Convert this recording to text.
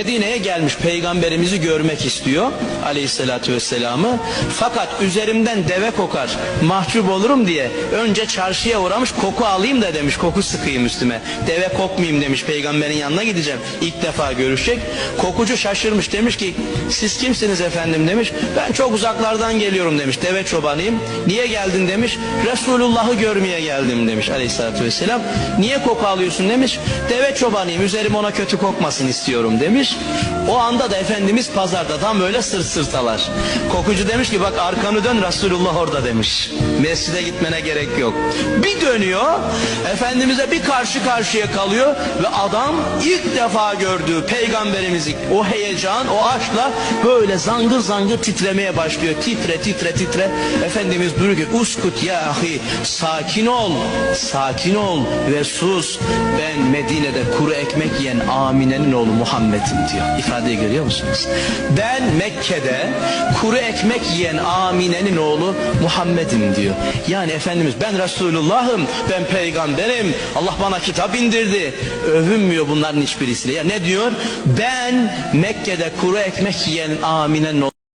Medine'ye gelmiş peygamberimizi görmek istiyor aleyhissalatü vesselamı. Fakat üzerimden deve kokar mahcup olurum diye önce çarşıya uğramış koku alayım da demiş koku sıkayım üstüme. Deve kokmayayım demiş peygamberin yanına gideceğim. İlk defa görüşecek. Kokucu şaşırmış demiş ki siz kimsiniz efendim demiş. Ben çok uzaklardan geliyorum demiş deve çobanıyım. Niye geldin demiş. Resulullah'ı görmeye geldim demiş aleyhissalatü vesselam. Niye koku alıyorsun demiş. Deve çobanıyım üzerim ona kötü kokmasın istiyorum demiş. O anda da Efendimiz pazarda tam böyle sırt sırtalar. Kokucu demiş ki bak arkanı dön Resulullah orada demiş. Mescide gitmene gerek yok. Bir dönüyor Efendimiz'e bir karşı karşıya kalıyor ve adam ilk defa gördüğü peygamberimizi o heyecan o aşkla böyle zangır zangır titremeye başlıyor. Titre titre titre. Efendimiz buyuruyor ki uskut ya ahi sakin ol sakin ol ve sus ben Medine'de kuru ekmek yiyen Amine'nin oğlu Muhammed'im diyor. İfadeyi görüyor musunuz? Ben Mekke'de kuru ekmek yiyen Amine'nin oğlu Muhammed'im diyor. Yani Efendimiz ben Resulullah'ım, ben peygamberim, Allah bana kitap indirdi. Övünmüyor bunların hiçbirisiyle. Ya ne diyor? Ben Mekke'de kuru ekmek yiyen Amine'nin oğlu